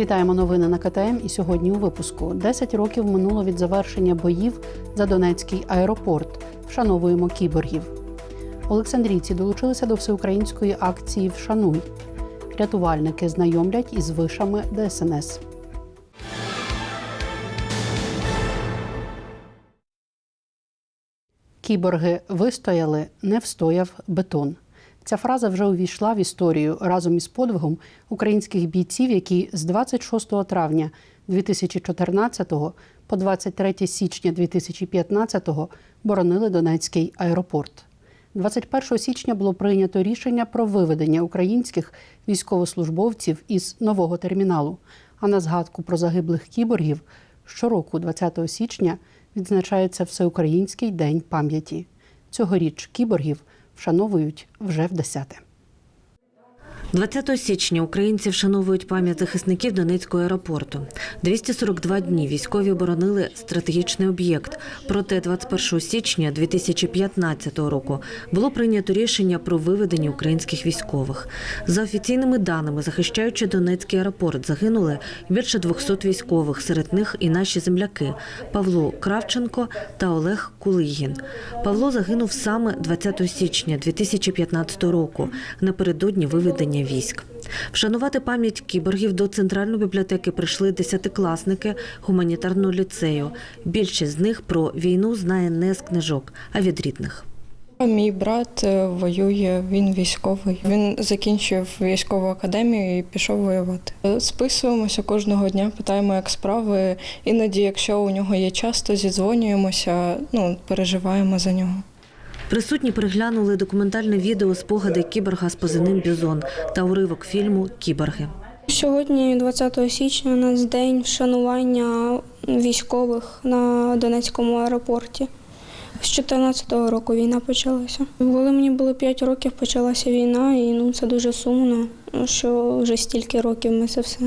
Вітаємо новини на КТМ. І сьогодні у випуску 10 років минуло від завершення боїв за Донецький аеропорт. Вшановуємо кіборгів. Олександрійці долучилися до всеукраїнської акції Вшануй. Рятувальники знайомлять із вишами ДСНС. Кіборги вистояли, не встояв бетон. Ця фраза вже увійшла в історію разом із подвигом українських бійців, які з 26 травня 2014 по 23 січня 2015 боронили Донецький аеропорт. 21 січня було прийнято рішення про виведення українських військовослужбовців із нового терміналу. А на згадку про загиблих кіборгів щороку, 20 січня, відзначається Всеукраїнський день пам'яті. Цьогоріч кіборгів вшановують вже в десяте. 20 січня українці вшановують пам'ять захисників Донецького аеропорту. 242 дні військові оборонили стратегічний об'єкт. Проте 21 січня 2015 року було прийнято рішення про виведення українських військових. За офіційними даними, захищаючи Донецький аеропорт, загинули більше 200 військових. Серед них і наші земляки Павло Кравченко та Олег Кулигін. Павло загинув саме 20 січня 2015 року напередодні виведення військ. Вшанувати пам'ять кіборгів до центральної бібліотеки прийшли десятикласники гуманітарного ліцею. Більшість з них про війну знає не з книжок, а від рідних. Мій брат е, воює, він військовий. Він закінчив військову академію і пішов воювати. Е, Списуємося кожного дня, питаємо, як справи. Іноді, якщо у нього є час, то зідзвонюємося, ну переживаємо за нього. Присутні переглянули документальне відео спогади кіборга з позивним Бізон та уривок фільму Кіборги. Сьогодні, 20 січня, у нас день вшанування військових на Донецькому аеропорті. З 2014 року війна почалася. Коли мені було 5 років, почалася війна, і ну це дуже сумно, що вже стільки років ми це все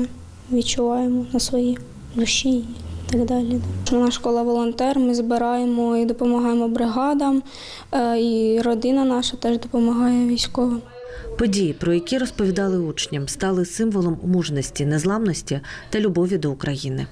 відчуваємо на своїй душі так далі. Наша школа волонтер, ми збираємо і допомагаємо бригадам, е, і родина наша теж допомагає військовим. Події, про які розповідали учням, стали символом мужності, незламності та любові до України.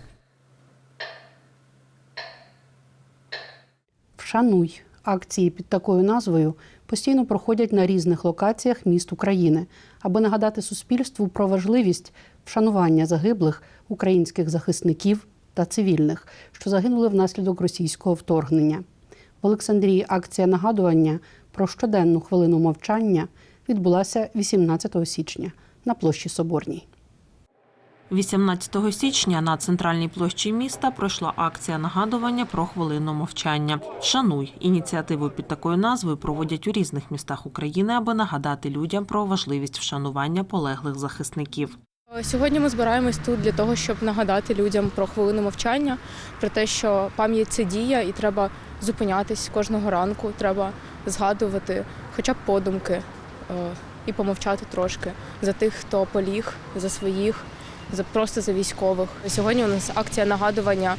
Вшануй акції під такою назвою постійно проходять на різних локаціях міст України, аби нагадати суспільству про важливість вшанування загиблих українських захисників та цивільних, що загинули внаслідок російського вторгнення. В Олександрії акція нагадування про щоденну хвилину мовчання відбулася 18 січня на площі Соборній. 18 січня на центральній площі міста пройшла акція нагадування про хвилину мовчання. Шануй ініціативу під такою назвою проводять у різних містах України, аби нагадати людям про важливість вшанування полеглих захисників. Сьогодні ми збираємось тут для того, щоб нагадати людям про хвилину мовчання, про те, що пам'ять це дія, і треба зупинятись кожного ранку. Треба згадувати, хоча б подумки, е, і помовчати трошки за тих, хто поліг, за своїх, за просто за військових. Сьогодні у нас акція нагадування.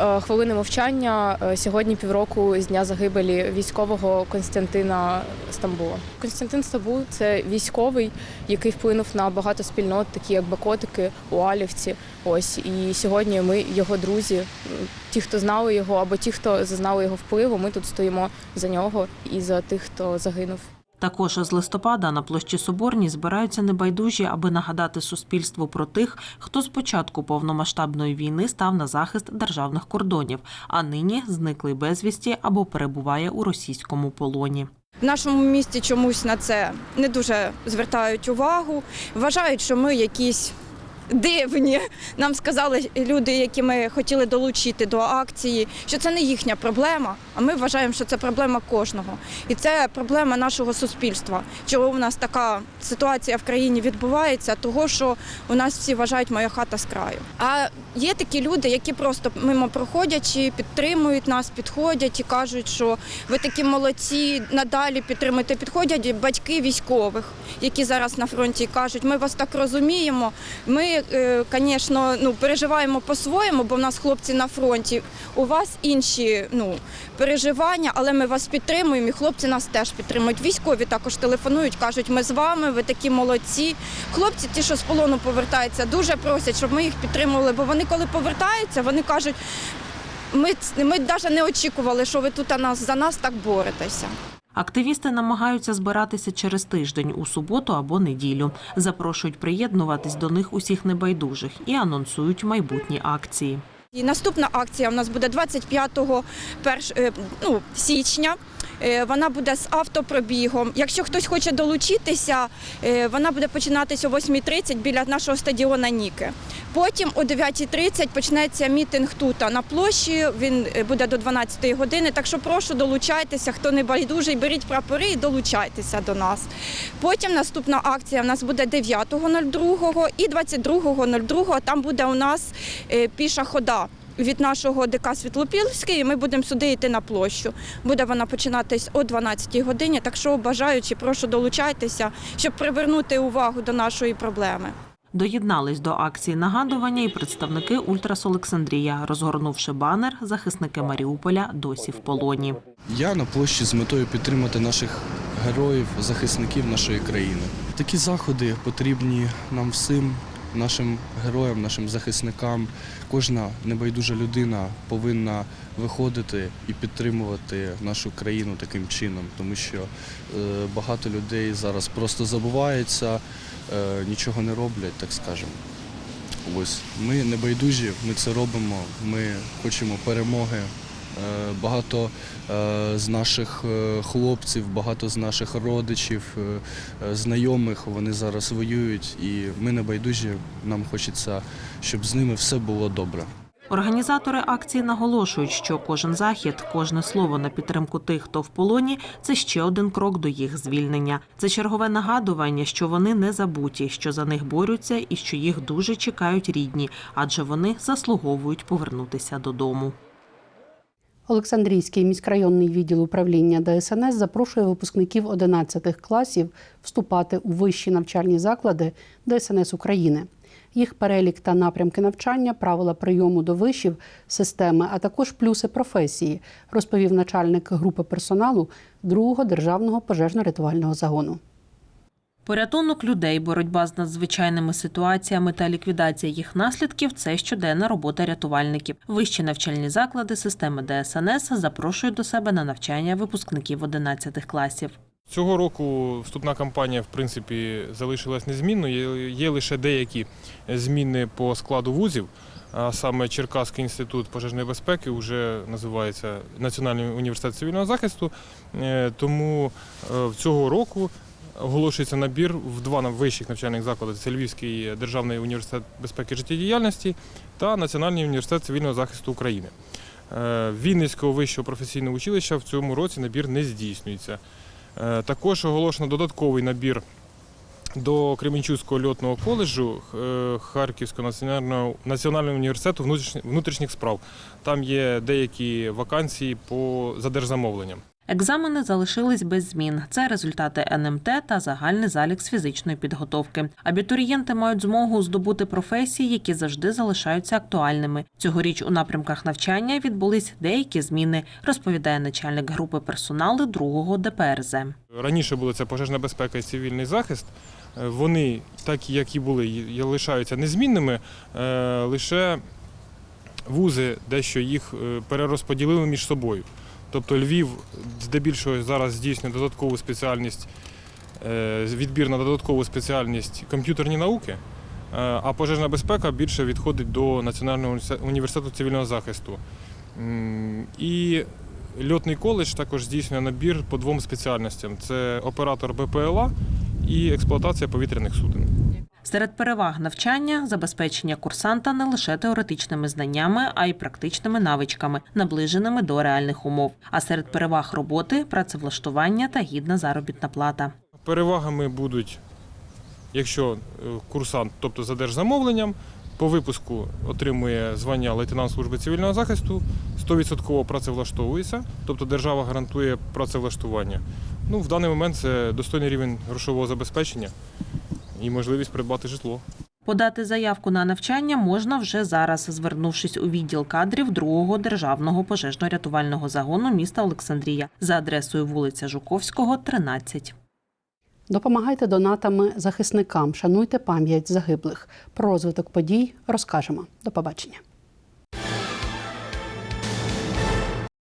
Е, Хвилини мовчання Е, сьогодні півроку з дня загибелі військового Константина Стамбула. Константин Стамбул це військовий, який вплинув на багато спільнот, такі як Бакотики, Уалівці. Ось і сьогодні ми його друзі, ті, хто знали його, або ті, хто зазнали його впливу. Ми тут стоїмо за нього і за тих, хто загинув. Також з листопада на площі Соборній збираються небайдужі, аби нагадати суспільству про тих, хто з початку повномасштабної війни став на захист державних кордонів, а нині зниклий безвісті або перебуває у російському полоні. В нашому місті чомусь на це не дуже звертають увагу. Вважають, що ми якісь дивні. Нам сказали люди, які ми хотіли долучити до акції, що це не їхня проблема. А ми вважаємо, що це проблема кожного. І це проблема нашого суспільства. Чого у нас така ситуація в країні відбувається, того що у нас всі вважають моя хата з краю. А Є такі люди, які просто мимо проходячи, підтримують нас, підходять і кажуть, що ви такі молодці, надалі підтримуєте. Підходять батьки військових, які зараз на фронті кажуть, ми вас так розуміємо. Ми, звісно, ну, переживаємо по-своєму, бо в нас хлопці на фронті. У вас інші ну, переживання, але ми вас підтримуємо, і хлопці нас теж підтримують. Військові також телефонують, кажуть, ми з вами, ви такі молодці. Хлопці, ті, що з полону повертаються, дуже просять, щоб ми їх підтримували, бо вони, коли повертаються, вони кажуть, ми, ми навіть не очікували, що ви тут за нас так боретеся. Активісти намагаються збиратися через тиждень у суботу або неділю. Запрошують приєднуватись до них усіх небайдужих і анонсують майбутні акції. І наступна акція у нас буде 25 е, ну, січня. Е, Вона буде з автопробігом. Якщо хтось хоче долучитися, е, вона буде починатися о 8.30 біля нашого стадіона Ніки. Потім о 9.30 почнеться мітинг тут на площі. Він буде до 12 години. Так що прошу долучайтеся, хто не байдужий, беріть прапори і долучайтеся до нас. Потім наступна акція у нас буде 9.02 і 22.02. Там буде у нас піша хода. Від нашого ДК Світлопільський ми будемо сюди йти на площу. Буде вона починатись о 12 годині. Так що бажаючи, прошу долучайтеся, щоб привернути увагу до нашої проблеми. Доєднались до акції нагадування і представники Ультрас Олександрія, розгорнувши банер Захисники Маріуполя досі в полоні. Я на площі з метою підтримати наших героїв, захисників нашої країни. Такі заходи потрібні нам всім, нашим героям, нашим захисникам. Кожна небайдужа людина повинна виходити і підтримувати нашу країну таким чином, тому що е, багато людей зараз просто забуваються, е, нічого не роблять, так скажемо. Ось ми небайдужі, ми це робимо. Ми хочемо перемоги. Е, Багато е, з наших е, хлопців, багато з наших родичів, знайомих вони зараз воюють, і ми небайдужі. Нам хочеться, щоб з ними все було добре. Організатори акції наголошують, що кожен захід, кожне слово на підтримку тих, хто в полоні, це ще один крок до їх звільнення. Це чергове нагадування, що вони не забуті, що за них борються і що їх дуже чекають рідні, адже вони заслуговують повернутися додому. Олександрійський міськрайонний відділ управління ДСНС запрошує випускників 11 класів вступати у вищі навчальні заклади ДСНС України. Їх перелік та напрямки навчання, правила прийому до вишів, системи, а також плюси професії, розповів начальник групи персоналу другого державного пожежно-рятувального загону. Порятунок людей, боротьба з надзвичайними ситуаціями та ліквідація їх наслідків це щоденна робота рятувальників. Вищі навчальні заклади системи ДСНС запрошують до себе на навчання випускників 11 класів. Цього року вступна кампанія в принципі залишилась незмінною. Є- лише деякі зміни по складу вузів. А саме Черкаський інститут пожежної безпеки вже називається Національний університет цивільного захисту. Е, Тому е, цього року оголошується набір в два вищих навчальних заклади: це Львівський державний університет безпеки життєдіяльності та Національний університет цивільного захисту України. Е, Вінницького вищого професійного училища в цьому році набір не здійснюється. Е, Також оголошено додатковий набір до Кременчуцького льотного коледжу е, Харківського національного, університету внутрішніх, справ. Там є деякі вакансії по за держзамовленням. Екзамени залишились без змін. Це результати НМТ та загальний залік з фізичної підготовки. Абітурієнти мають змогу здобути професії, які завжди залишаються актуальними. Цьогоріч у напрямках навчання відбулись деякі зміни, розповідає начальник групи персоналу другого ДПРЗ. Раніше були це пожежна безпека і цивільний захист. Е, Вони, так як і були, лишаються незмінними. е, Лише вузи дещо їх е, перерозподілили між собою. Тобто Львів здебільшого зараз здійснює додаткову спеціальність, е, відбір на додаткову спеціальність комп'ютерні науки, е, а пожежна безпека більше відходить до Національного університету- університету цивільного захисту. І льотний коледж також здійснює набір по двом спеціальностям: це оператор БПЛА і експлуатація повітряних суден. Серед переваг навчання забезпечення курсанта не лише теоретичними знаннями, а й практичними навичками, наближеними до реальних умов. А серед переваг роботи працевлаштування та гідна заробітна плата. Перевагами будуть, якщо е, курсант, тобто за держзамовленням, По випуску отримує звання лейтенант служби цивільного захисту, 100% працевлаштовується, тобто держава гарантує працевлаштування. Ну, в даний момент це достойний рівень грошового забезпечення і можливість придбати житло. Подати заявку на навчання можна вже зараз, звернувшись у відділ кадрів 2-го державного пожежно-рятувального загону міста Олександрія за адресою вулиця Жуковського, 13. Допомагайте донатами захисникам, шануйте пам'ять загиблих. Про розвиток подій розкажемо. До побачення.